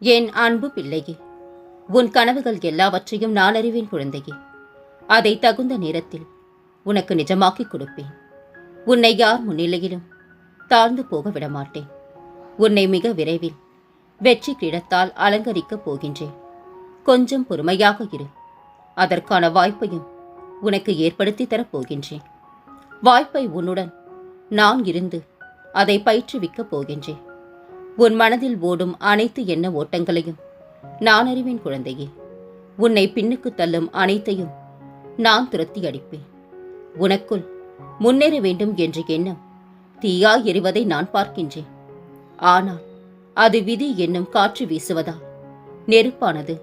என் அன்பு பிள்ளையே உன் கனவுகள் எல்லாவற்றையும் நான் அறிவேன் குழந்தையே. அதை தகுந்த நேரத்தில் உனக்கு நிஜமாக்கிக் கொடுப்பேன். உன்னை யார் முன்னிலையிலும் தாழ்ந்து போக விடமாட்டேன். உன்னை மிக விரைவில் வெற்றி கிடத்தால் அலங்கரிக்கப் போகின்றேன். கொஞ்சம் பொறுமையாக இரு. அதற்கான வாய்ப்பையும் உனக்கு ஏற்படுத்தி தரப் போகின்றேன். வாய்ப்பை உன்னுடன் நான் இருந்து அதை பயிற்றுவிக்கப் போகின்றேன். உன் மனதில் ஓடும் அனைத்து எண்ண ஓட்டங்களையும். நான் அறிவேன் குழந்தையே உன்னை பின்னுக்கு தள்ளும் அனைத்தையும் நான் துரத்தி அடிப்பேன். உனக்குள் முன்னேற வேண்டும் என்ற எண்ணம் தீயாய் எறிவதை நான் பார்க்கின்றேன். ஆனால் அது விதி என்னும் காற்று வீசுவதால் நெருப்பானது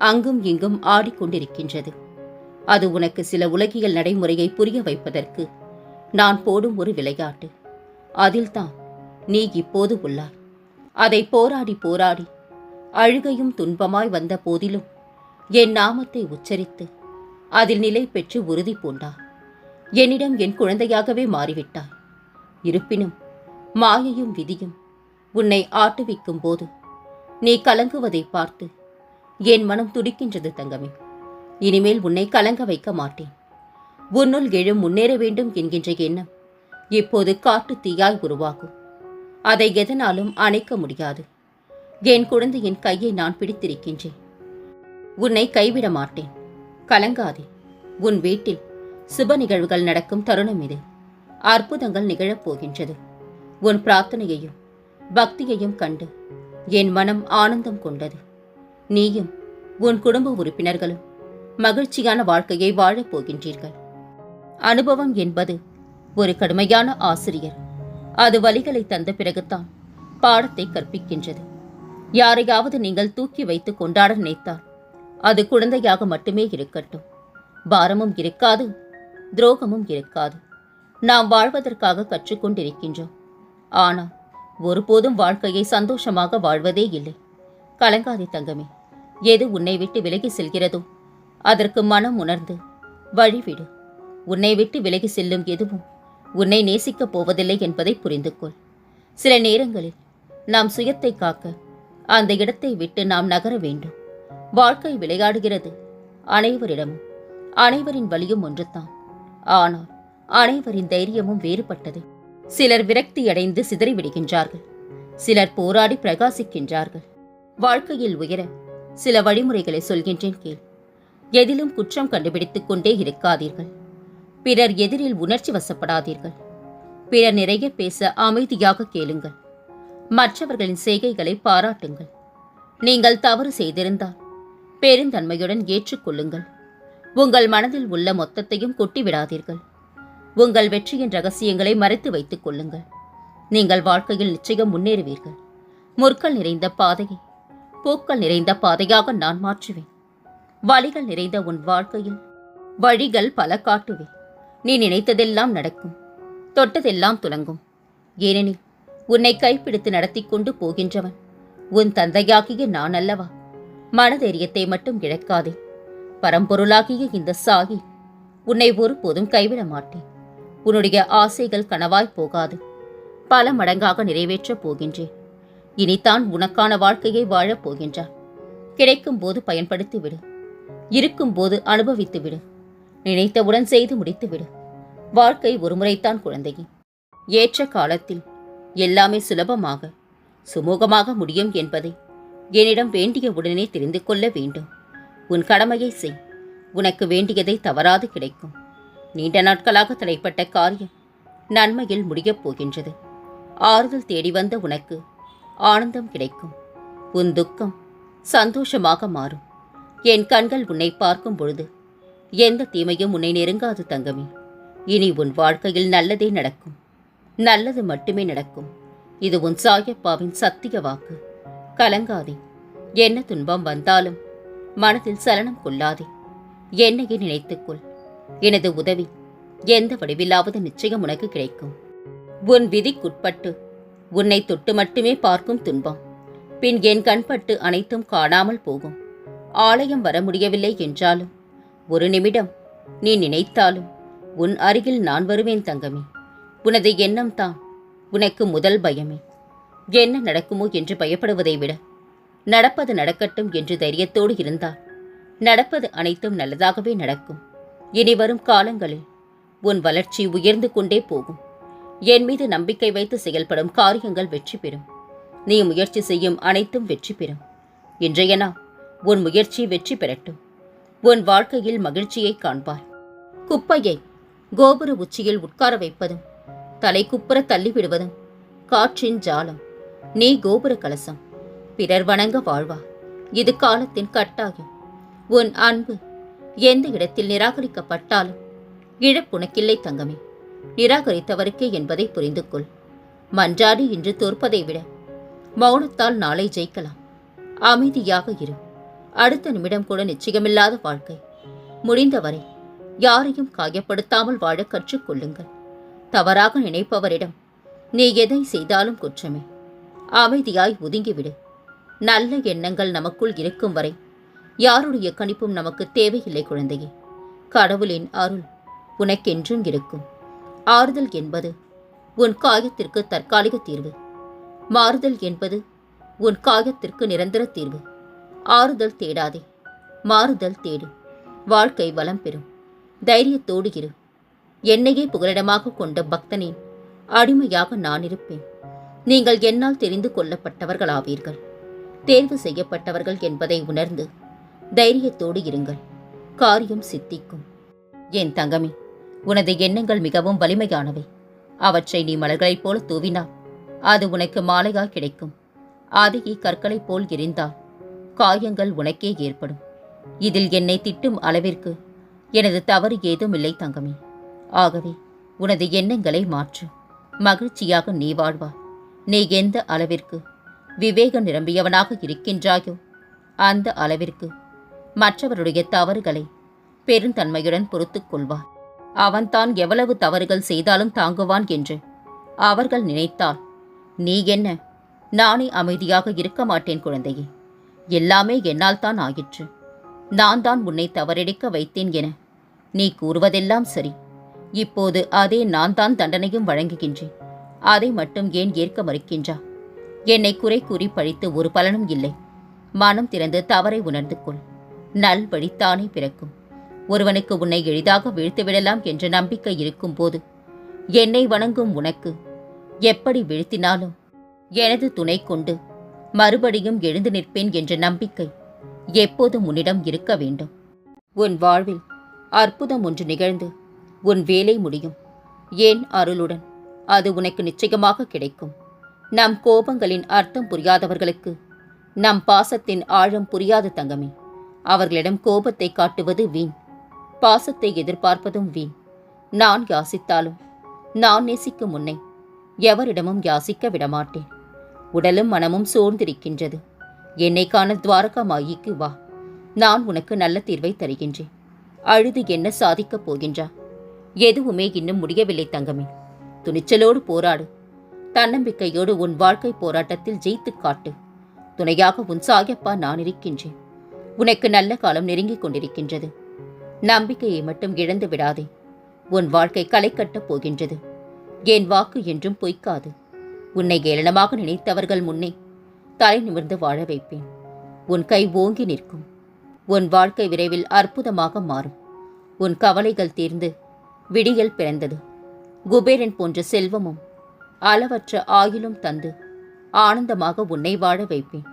அங்கும் இங்கும் ஆடிக்கொண்டிருக்கின்றது அது உனக்கு சில உலகியல் நடைமுறையை புரிய வைப்பதற்கு நான் போடும் ஒரு விளையாட்டு. அதில்தான் நீ இப்போது உள்ளாய். அதை போராடி போராடி அழுகையும் துன்பமாய் வந்த போதிலும் என் நாமத்தை உச்சரித்து அதில் நிலை பெற்று உறுதி பூண்டார். என்னிடம் என் குழந்தையாகவே மாறிவிட்டார் இருப்பினும் மாயையும் விதியும் உன்னை ஆட்டுவிக்கும் போது நீ கலங்குவதை பார்த்து என் மனம் துடிக்கின்றது தங்கமே. இனிமேல் உன்னை கலங்க வைக்க மாட்டேன். உன்னுள் எழும் முன்னேற வேண்டும் என்கின்ற எண்ணம் இப்போது காட்டு தீயாய் உருவாகும். அதை எதனாலும் அணைக்க முடியாது. என் குழந்தையின் கையை நான் பிடித்திருக்கின்றேன். உன்னை கைவிட மாட்டேன். கலங்காதே. உன் வீட்டில் சுப நிகழ்வுகள் நடக்கும் தருணம் இது. அற்புதங்கள் நிகழப் போகின்றது. உன் பிரார்த்தனையையும் பக்தியையும் கண்டு என் மனம் ஆனந்தம் கொண்டது. நீயும் உன் குடும்ப உறுப்பினர்களும் மகிழ்ச்சியான வாழ்க்கையை வாழப் போகின்றீர்கள். அனுபவம் என்பது ஒரு கடுமையான ஆசிரியர். அது வழிகளை தந்த பிறகுதான் பாடத்தை கற்பிக்கின்றது. யாரையாவது நீங்கள் தூக்கி வைத்து கொண்டாட நினைத்தால் அது குழந்தையாக மட்டுமே இருக்கட்டும். பாரமும் இருக்காது துரோகமும் இருக்காது. நாம் வாழ்வதற்காக கற்றுக்கொண்டிருக்கின்றோம். ஆனால் ஒருபோதும் வாழ்க்கையை சந்தோஷமாக வாழ்வதே இல்லை. கலங்காதே தங்கமே எது உன்னை விட்டு விலகி செல்கிறதோ அதற்கு மனம் உணர்ந்து வழிவிடு. உன்னை விட்டு விலகி செல்லும் எதுவும் உன்னை நேசிக்கப் போவதில்லை என்பதை புரிந்து கொள் சில நேரங்களில் நாம் சுயத்தை காக்க அந்த இடத்தை விட்டு நாம் நகர வேண்டும். வாழ்க்கை விளையாடுகிறது. அனைவரிடமும் அனைவரின் வழியும் ஒன்றுதான். ஆனால் அனைவரின் தைரியமும் வேறுபட்டது. சிலர் விரக்தியடைந்து சிதறிவிடுகின்றார்கள் சிலர் போராடி பிரகாசிக்கின்றார்கள். வாழ்க்கையில் உயர சில வழிமுறைகளை சொல்கின்றேன் கேள். எதிலும் குற்றம் கண்டுபிடித்துக் கொண்டே இருக்காதீர்கள். பிறர் எதிரில் உணர்ச்சி வசப்படாதீர்கள். பிறர் நிறைய பேச அமைதியாக கேளுங்கள். மற்றவர்களின் செய்கைகளை பாராட்டுங்கள். நீங்கள் தவறு செய்திருந்தால் பெருந்தன்மையுடன் ஏற்றுக்கொள்ளுங்கள். உங்கள் மனதில் உள்ள மொத்தத்தையும் கொட்டிவிடாதீர்கள். உங்கள் வெற்றியின் ரகசியங்களை மறைத்து வைத்துக் கொள்ளுங்கள். நீங்கள் வாழ்க்கையில் நிச்சயம் முன்னேறுவீர்கள். முற்கள் நிறைந்த பாதையை பூக்கள் நிறைந்த பாதையாக நான் மாற்றுவேன். வழிகள் நிறைந்த உன் வாழ்க்கையில் வழிகள் பல காட்டுவேன். நீ நினைத்ததெல்லாம் நடக்கும். தொட்டதெல்லாம் துலங்கும். ஏனெனில் உன்னை கைப்பிடித்து நடத்தி கொண்டு போகின்றவன் உன் தந்தையாகிய நான் அல்லவா மனதைரியத்தை மட்டும் இழக்காதே. பரம்பொருளாகிய இந்த சாகி உன்னை ஒருபோதும் கைவிட மாட்டேன். உன்னுடைய ஆசைகள் கனவாய் போகாது. பல மடங்காக நிறைவேற்றப் போகின்றேன். இனித்தான் உனக்கான வாழ்க்கையை வாழப் போகின்றார் கிடைக்கும் போது பயன்படுத்திவிடு. இருக்கும்போது இருக்கும் போது அனுபவித்து விடு நினைத்தவுடன் செய்து முடித்துவிடு. வாழ்க்கை ஒருமுறைத்தான் குழந்தையே. ஏற்ற காலத்தில் எல்லாமே சுலபமாக சுமூகமாக முடியும் என்பதை என்னிடம் வேண்டிய உடனே தெரிந்து கொள்ள வேண்டும். உன் கடமையை செய். உனக்கு வேண்டியதை தவறாது கிடைக்கும். நீண்ட நாட்களாக தடைப்பட்ட காரியம் நன்மையில் முடியப் போகின்றது. ஆறுதல் தேடி வந்த உனக்கு ஆனந்தம் கிடைக்கும். உன் துக்கம் சந்தோஷமாக மாறும். என் கண்கள் உன்னை பார்க்கும் பொழுது எந்த தீமையும் உன்னை நெருங்காது தங்கமே. இனி உன் வாழ்க்கையில் நல்லதே நடக்கும். நல்லது மட்டுமே நடக்கும். இது உன் சாயப்பாவின் சத்திய வாக்கு. கலங்காதே. என்ன துன்பம் வந்தாலும் மனதில் சலனம் கொள்ளாதே. என்னையே நினைத்துக்கொள். எனது உதவி எந்த வடிவிலாவது நிச்சயம் உனக்கு கிடைக்கும். உன் விதிக்குட்பட்டு உன்னை தொட்டு மட்டுமே பார்க்கும் துன்பம். பின் என் கண்பட்டு அனைத்தும் காணாமல் போகும். ஆலயம் வர முடியவில்லை என்றாலும் ஒரு நிமிடம். நீ நினைத்தாலும் உன் அருகில் நான் வருவேன் தங்கமே. உனது எண்ணம் தான் உனக்கு முதல் பயமே. என்ன நடக்குமோ என்று பயப்படுவதை விட நடப்பது நடக்கட்டும் என்று தைரியத்தோடு இருந்தால் நடப்பது அனைத்தும் நல்லதாகவே நடக்கும். இனி வரும் காலங்களில் உன் வளர்ச்சி உயர்ந்து கொண்டே போகும். என் மீது நம்பிக்கை வைத்து செயல்படும் காரியங்கள் வெற்றி பெறும். நீ முயற்சி செய்யும் அனைத்தும் வெற்றி பெறும். இன்றைய நாள் உன் முயற்சி வெற்றி பெறட்டும். உன் வாழ்க்கையில் மகிழ்ச்சியை காண்பாய். குப்பையை கோபுர உச்சியில் உட்கார வைப்பதும் தலை குப்புற தள்ளிவிடுவதும் காற்றின் ஜாலம். நீ கோபுர கலசம் பிறர் வணங்க வாழ்வா. இது காலத்தின் கட்டாயம். உன் அன்பு எந்த இடத்தில் நிராகரிக்கப்பட்டாலும் இழப்புனக்கில்லை தங்கமே. நிராகரித்தவருக்கே என்பதை புரிந்து கொள். மன்றாடி இன்று தோற்பதை விட மௌனத்தால் நாளை ஜெயிக்கலாம். அமைதியாக இரு. அடுத்த நிமிடம் கூட நிச்சயமில்லாத வாழ்க்கை. முடிந்தவரை யாரையும் காயப்படுத்தாமல் வாழ கற்றுக்கொள்ளுங்கள் தவறாக நினைப்பவரிடம் நீ எதை செய்தாலும் குற்றமே. அமைதியாய் ஒதுங்கிவிடு. நல்ல எண்ணங்கள் நமக்குள் இருக்கும் வரை யாருடைய கணிப்பும் நமக்கு தேவையில்லை குழந்தையே. கடவுளின் அருள் உனக்கென்றும் இருக்கும். ஆறுதல் என்பது உன் காயத்திற்கு தற்காலிக தீர்வு. மாறுதல் என்பது உன் காயத்திற்கு நிரந்தர தீர்வு. ஆறுதல் தேடாதே. மாறுதல் தேடு. வாழ்க்கை வளம் பெறும். தைரியத்தோடு இரு. என்னையே புகலிடமாக கொண்ட பக்தனின் அடிமையாக நான் இருப்பேன். நீங்கள் என்னால் தெரிந்து கொள்ளப்பட்டவர்களாவீர்கள். தேர்வு செய்யப்பட்டவர்கள் என்பதை உணர்ந்து தைரியத்தோடு இருங்கள். காரியம் சித்திக்கும். என் தங்கமி உனது எண்ணங்கள் மிகவும் வலிமையானவை. அவற்றை நீ மலர்களைப் போல தூவினால் அது உனக்கு மாலையாய் கிடைக்கும். அதையே கற்களைப் போல் எரிந்தால் காயங்கள் உனக்கே ஏற்படும். இதில் என்னை திட்டும் அளவிற்கு எனது தவறு ஏதும் இல்லை தங்கமே. ஆகவே உனது எண்ணங்களை மாற்று. மகிழ்ச்சியாக நீ வாழ்வா. நீ எந்த அளவிற்கு விவேகம் நிரம்பியவனாக இருக்கின்றாயோ அந்த அளவிற்கு மற்றவருடைய தவறுகளை பெருந்தன்மையுடன் பொறுத்துக் கொள்வார் அவன்தான் எவ்வளவு தவறுகள் செய்தாலும் தாங்குவான் என்று அவர்கள் நினைத்தால் நீ என்ன? நானே அமைதியாக இருக்க மாட்டேன் குழந்தையே. எல்லாமே என்னால் தான் ஆயிற்று. நான் தான் உன்னை தவறெடுக்க வைத்தேன் என. நீ கூறுவதெல்லாம் சரி. இப்போது அதே நான் தான் தண்டனையும் வழங்குகின்றேன். அதை மட்டும் ஏன் ஏற்க மறுக்கின்றா? என்னை குறை கூறி பழித்து ஒரு பலனும் இல்லை. மனம் திறந்து தவறை உணர்ந்து கொள். நல் வழித்தானே பிறக்கும். ஒருவனுக்கு உன்னை எளிதாக வீழ்த்துவிடலாம் என்ற நம்பிக்கை இருக்கும்போது என்னை வணங்கும் உனக்கு எப்படி வீழ்த்தினாலும் எனது துணை கொண்டு மறுபடியும் எழுந்து நிற்பேன் என்ற நம்பிக்கை எப்போதும் உன்னிடம் இருக்க வேண்டும். உன் வாழ்வில் அற்புதம் ஒன்று நிகழ்ந்து உன் வேலை முடியும். ஏன் அருளுடன்? அது உனக்கு நிச்சயமாக கிடைக்கும். நம் கோபங்களின் அர்த்தம் புரியாதவர்களுக்கு நம் பாசத்தின் ஆழம் புரியாத தங்கமே. அவர்களிடம் கோபத்தை காட்டுவது வீண். பாசத்தை எதிர்பார்ப்பதும் வீண். நான் யாசித்தாலும் நான் நேசிக்கும் உன்னை எவரிடமும் யாசிக்க விடமாட்டேன். உடலும் மனமும் சோர்ந்திருக்கின்றது. என்னை காண துவாரகா மாயிக்கு வா. நான் உனக்கு நல்ல தீர்வை தருகின்றேன். அழுது என்ன சாதிக்கப் போகின்றா? எதுவுமே இன்னும் முடியவில்லை தங்கமே. துணிச்சலோடு போராடு. தன்னம்பிக்கையோடு உன் வாழ்க்கை போராட்டத்தில் ஜெயித்துக் காட்டு. துணையாக உன் சாயப்பா நான் இருக்கின்றேன். உனக்கு நல்ல காலம் நெருங்கிக் கொண்டிருக்கின்றது. நம்பிக்கையை மட்டும் இழந்து விடாதே. உன் வாழ்க்கை களை கட்டப் போகின்றது. என் வாக்கு என்றும் பொய்க்காது. உன்னை ஏளனமாக நினைத்தவர்கள் முன்னே தலை நிமிர்ந்து வாழ வைப்பேன். உன் கை ஓங்கி நிற்கும். உன் வாழ்க்கை விரைவில் அற்புதமாக மாறும். உன் கவலைகள் தீர்ந்து விடியல் பிறந்தது. குபேரன் போன்ற செல்வமும் அளவற்ற ஆயிலும் தந்து ஆனந்தமாக உன்னை வாழ வைப்பேன்.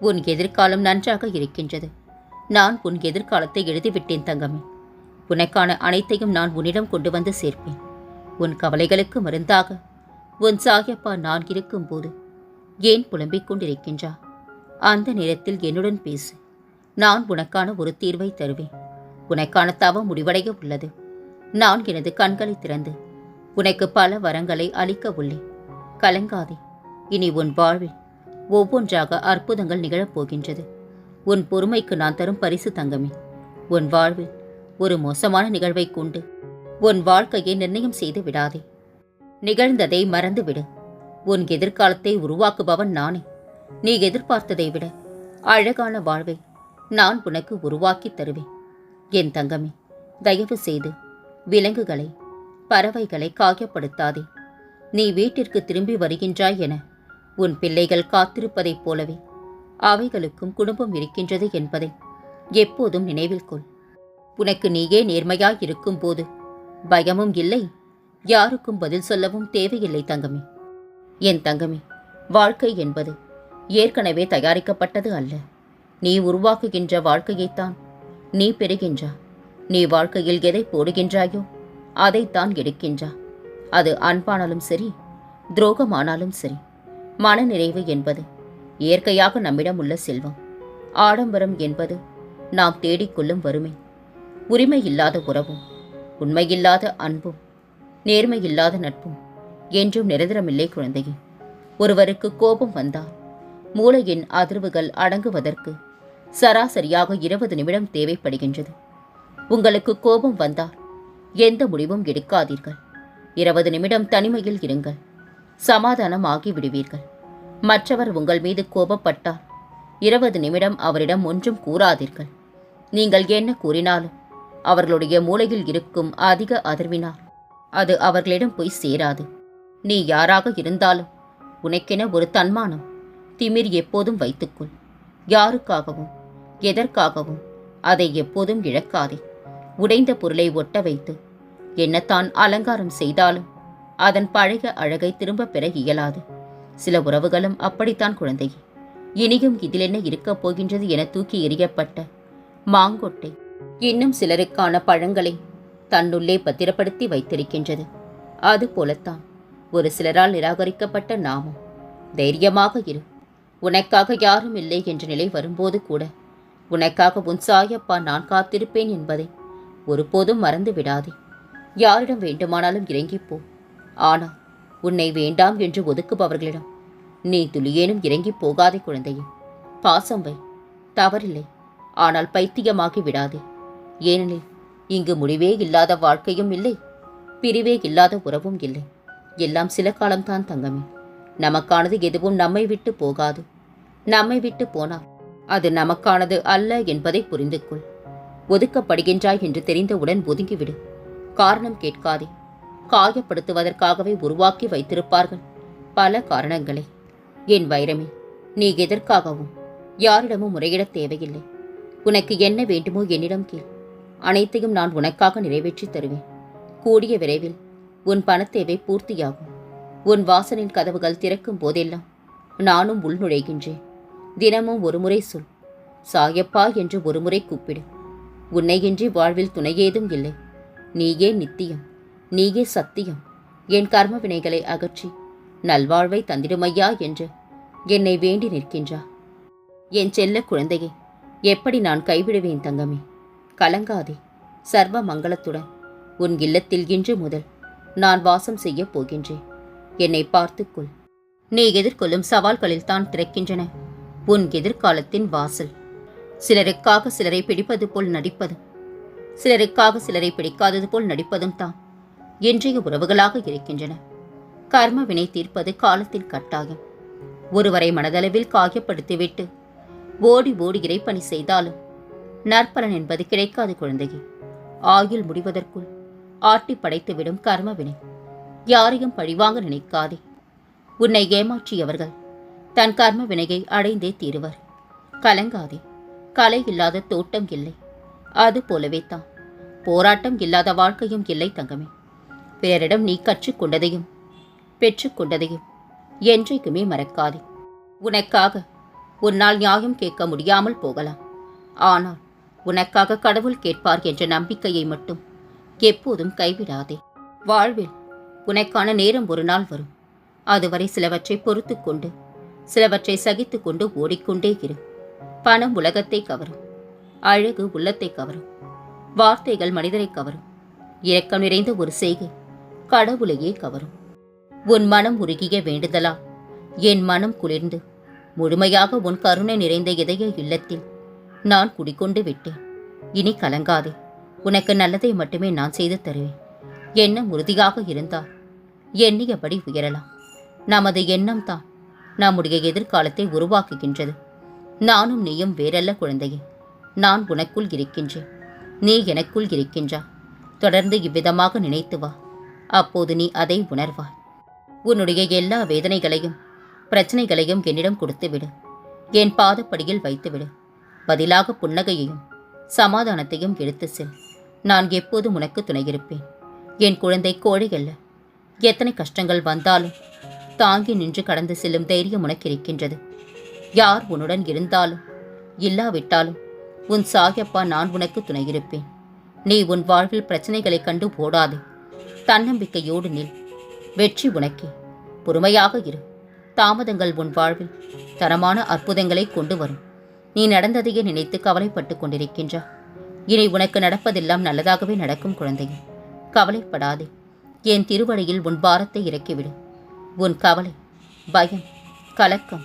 உன் எதிர்காலம் நன்றாக இருக்கின்றது. நான் உன் எதிர்காலத்தை எழுதிவிட்டேன் தங்கமே. உனக்கான அனைத்தையும் நான் உன்னிடம் கொண்டு வந்து சேர்ப்பேன். உன் கவலைகளுக்கு மருந்தாக உன் சாயப்பா நான் இருக்கும்போது ஏன் புலம்பிக் கொண்டிருக்கின்றா? அந்த நேரத்தில் என்னுடன் பேசு. நான் உனக்கான ஒரு தீர்வை தருவேன். உனக்கான தவம் முடிவடைய உள்ளது. நான் எனது கண்களை திறந்து உனக்கு பல வரங்களை அளிக்க உள்ளேன். கலங்காதே. இனி உன் வாழ்வில் ஒவ்வொன்றாக அற்புதங்கள் நிகழப்போகின்றது உன் பொறுமைக்கு நான் தரும் பரிசு தங்கமே. உன் வாழ்வில் ஒரு மோசமான நிகழ்வை கொண்டு உன் வாழ்க்கையை நிர்ணயம் செய்து விடாதே. நிகழ்ந்ததை மறந்துவிடு. உன் எதிர்காலத்தை உருவாக்குபவன் நானே. நீ எதிர்பார்த்ததை விட அழகான வாழ்வை நான் உனக்கு உருவாக்கி தருவேன். என் தங்கமே தயவு செய்து விலங்குகளை பறவைகளை காயப்படுத்தாதே. நீ வீட்டிற்கு திரும்பி வருகின்றாய் என உன் பிள்ளைகள் காத்திருப்பதைப் போலவே அவைகளுக்கும் குடும்பம் இருக்கின்றது என்பதை எப்போதும் நினைவில் கொள். உனக்கு நீயே நேர்மையாய் இருக்கும்போது பயமும் இல்லை. யாருக்கும் பதில் சொல்லவும் தேவையில்லை தங்கமே. என் தங்கமே வாழ்க்கை என்பது ஏற்கனவே தயாரிக்கப்பட்டது அல்ல. நீ உருவாக்குகின்ற வாழ்க்கையைத்தான் நீ பெறுகின்றா. நீ வாழ்க்கையில் எதை போடுகின்றாயோ அதைத்தான் எடுக்கின்றா. அது அன்பானாலும் சரி துரோகமானாலும் சரி மனநிறைவு என்பது இயற்கையாக நம்மிடம் உள்ள செல்வம். ஆடம்பரம் என்பது நாம் தேடிக்கொள்ளும் வறுமை உரிமை இல்லாத உறவும் உண்மையில்லாத அன்பும் நேர்மையில்லாத நட்பும். என்றும் நிரந்தரமில்லை குழந்தையே. ஒருவருக்கு கோபம் வந்தால் மூளையின் அதிர்வுகள் அடங்குவதற்கு சராசரியாக இருபது நிமிடம் தேவைப்படுகின்றது. உங்களுக்கு கோபம் வந்தால் எந்த முடிவும் எடுக்காதீர்கள். இருபது நிமிடம் தனிமையில் இருங்கள். சமாதானம் ஆகிவிடுவீர்கள். மற்றவர் உங்கள் மீது கோபப்பட்டால் இருபது நிமிடம் அவரிடம் ஒன்றும் கூறாதீர்கள். நீங்கள் என்ன கூறினாலும் அவர்களுடைய மூளையில் இருக்கும் அதிக அதிர்வினால் அது அவர்களிடம் போய் சேராது. நீ யாராக இருந்தாலும் உனக்கென ஒரு தன்மானம் திமிர் எப்போதும் வைத்துக்கொள். யாருக்காகவும் எதற்காகவும் அதை எப்போதும் இழக்காதே. உடைந்த பொருளை ஒட்ட வைத்து என்னத்தான் அலங்காரம் செய்தாலும் அதன் பழைய அழகை திரும்பப் பெற இயலாது. சில உறவுகளும் அப்படித்தான் குழந்தையே. இனியும் இதில் என்ன இருக்கப் போகின்றது என தூக்கி எறியப்பட்ட மாங்கொட்டை இன்னும் சிலருக்கான பழங்களை தன்னுள்ளே பத்திரப்படுத்தி வைத்திருக்கின்றது. அதுபோலத்தான் ஒரு சிலரால் நிராகரிக்கப்பட்ட நாமும். தைரியமாக இரு. உனக்காக யாரும் இல்லை என்ற நிலை வரும்போது கூட உனக்காக உன் சாயப்பா நான் காத்திருப்பேன் என்பதை ஒருபோதும் மறந்து விடாதே. யாரிடம் வேண்டுமானாலும் இறங்கிப் போ. ஆனால் உன்னை வேண்டாம் என்று ஒதுக்குபவர்களிடம் நீ துளியேனும் இறங்கிப் போகாதே குழந்தையே. பாசம் வை. தவறில்லை. ஆனால் பைத்தியமாகி விடாதே. ஏனெனில் இங்கு முடிவே இல்லாத வாழ்க்கையும் இல்லை பிரிவே இல்லாத உறவும் இல்லை. எல்லாம் சில காலம்தான் தங்கமே. நமக்கானது எதுவும் நம்மை விட்டு போகாது. நம்மை விட்டு போனால் அது நமக்கானது அல்ல என்பதை புரிந்து கொள் ஒதுக்கப்படுகின்றாய் என்று தெரிந்தவுடன் ஒதுங்கிவிடு. காரணம் கேட்காதே. காயப்படுத்துவதற்காகவே உருவாக்கி வைத்திருப்பார்கள் பல காரணங்களை. என் வைரமே நீ எதற்காகவும் யாரிடமும் முறையிடத் தேவையில்லை. உனக்கு என்ன வேண்டுமோ என்னிடம் கேள். அனைத்தையும் நான் உனக்காக நிறைவேற்றி தருவேன். கூடிய விரைவில் உன் பணத்தேவை பூர்த்தியாகும். உன் வாசலின் கதவுகள் திறக்கும் போதெல்லாம் நானும் உள் நுழைகின்றேன். தினமும் ஒருமுறை சொல். சாயப்பா என்று ஒரு முறை கூப்பிடு உன்னையின்றி வாழ்வில் துணையேதும் இல்லை. நீயே நித்தியம். நீயே சத்தியம். என் கர்ம வினைகளை அகற்றி நல்வாழ்வை தந்திடுமையா என்று என்னை வேண்டி நிற்கின்றா. என் செல்ல குழந்தையை எப்படி நான் கைவிடுவேன் தங்கமே? கலங்காதே சர்வ மங்களத்துடன். உன் இல்லத்தில் இன்று முதல் நான் வாசம் செய்யப் போகின்றேன். என்னை பார்த்துக்கொள். நீ எதிர்கொள்ளும் சவால்களில் தான் திறக்கின்றன. உன் எதிர்காலத்தின் வாசல். சிலருக்காக சிலரை பிடிப்பது போல் நடிப்பதும் சிலருக்காக சிலரை பிடிக்காதது போல் நடிப்பதும் தான் இன்றைய உறவுகளாக இருக்கின்றன. கர்ம வினை தீர்ப்பது காலத்தின் கட்டாயம். ஒருவரை மனதளவில் காயப்படுத்திவிட்டு ஓடி ஓடி இறைப்பணி செய்தாலும் நற்பலன் என்பது கிடைக்காது குழந்தையே. ஆயுள் முடிவதற்குள் ஆட்டி படைத்துவிடும் கர்மவினை. யாரையும் பழிவாங்க நினைக்காதே. உன்னை ஏமாற்றியவர்கள் தன் கர்ம வினையை அடைந்தே தீருவர். கலங்காதே. கலை இல்லாத தோட்டம் இல்லை. அது போலவே தான். போராட்டம் இல்லாத வாழ்க்கையும் இல்லை தங்கமே. பிறரிடம் நீ கற்றுக்கொண்டதையும் பெற்றுக்கொண்டதையும் என்றைக்குமே மறக்காதே. உனக்காக உன்னால் நியாயம் கேட்க முடியாமல் போகலாம். ஆனால் உனக்காக கடவுள் கேட்பார் என்ற நம்பிக்கையை மட்டும் எப்போதும் கைவிடாதே. வாழ்வில் உனக்கான நேரம் ஒரு நாள் வரும். அதுவரை சிலவற்றை பொறுத்து கொண்டு சிலவற்றை சகித்து கொண்டு ஓடிக்கொண்டே இரு. பணம் உலகத்தை கவரும். அழகு உள்ளத்தை கவரும். வார்த்தைகள் மனிதரை கவரும். இரக்கம் நிறைந்த ஒரு செய்கை கடவுளையே கவரும். உன் மனம் உருகிய வேண்டுதலா? என் மனம் குளிர்ந்து முழுமையாக உன் கருணை நிறைந்த இதய இல்லத்தில் நான் குடிக்கொண்டு விட்டேன். இனி கலங்காதே. உனக்கு நல்லதை மட்டுமே நான் செய்து தருவேன். எண்ணம் உறுதியாக இருந்தால் எண்ணியபடி உயரலாம். நமது எண்ணம் தான் நம்முடைய எதிர்காலத்தை உருவாக்குகின்றது. நானும் நீயும் வேறல்ல குழந்தையே. நான் உனக்குள் இருக்கின்றேன். நீ எனக்குள் இருக்கின்றா. தொடர்ந்து இவ்விதமாக நினைத்து வா. அப்போது நீ அதை உணர்வாய். உன்னுடைய எல்லா வேதனைகளையும் பிரச்சனைகளையும் என்னிடம் கொடுத்துவிடு. என் பாதப்படியில் வைத்துவிடு. பதிலாக புன்னகையையும் சமாதானத்தையும் எடுத்து செல். நான் எப்போதும் உனக்கு துணையிருப்பேன்? என் குழந்தை கோழை அல்ல. எத்தனை கஷ்டங்கள் வந்தாலும் தாங்கி நின்று கடந்து செல்லும் தைரியம் உனக்கு இருக்கின்றது. யார் உன்னுடன் இருந்தாலும் இல்லாவிட்டாலும் உன் சாயப்பா நான் உனக்கு துணையிருப்பேன். நீ உன் வாழ்வில் பிரச்சனைகளைக் கண்டு போடாது தன்னம்பிக்கையோடு நில். வெற்றி உனக்கே. பொறுமையாக இரு. தாமதங்கள் உன் வாழ்வில் தரமான அற்புதங்களை கொண்டு வரும். நீ நடந்ததையே நினைத்து கவலைப்பட்டு கொண்டிருக்கின்றா. இனி உனக்கு நடப்பதெல்லாம் நல்லதாகவே நடக்கும் குழந்தையே. கவலைப்படாதே. என் திருவடியில் உன் பாரத்தை இறக்கிவிடு. உன் கவலை பயம் கலக்கம்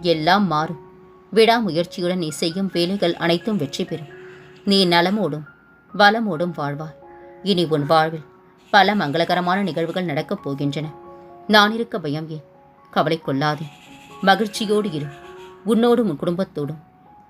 எல்லாம் மாறும். விடாமுயற்சியுடன் நீ செய்யும் வேலைகள் அனைத்தும் வெற்றி பெறும். நீ நலமோடும் வளமோடும் வாழ்வாய். இனி உன் வாழ்வில் பல மங்களகரமான நிகழ்வுகள் நடக்கப் போகின்றன. நான் இருக்க பயம் ஏன்? கவலை கொள்ளாதே. மகிழ்ச்சியோடு இரு. உன்னோடும் உன் குடும்பத்தோடும்.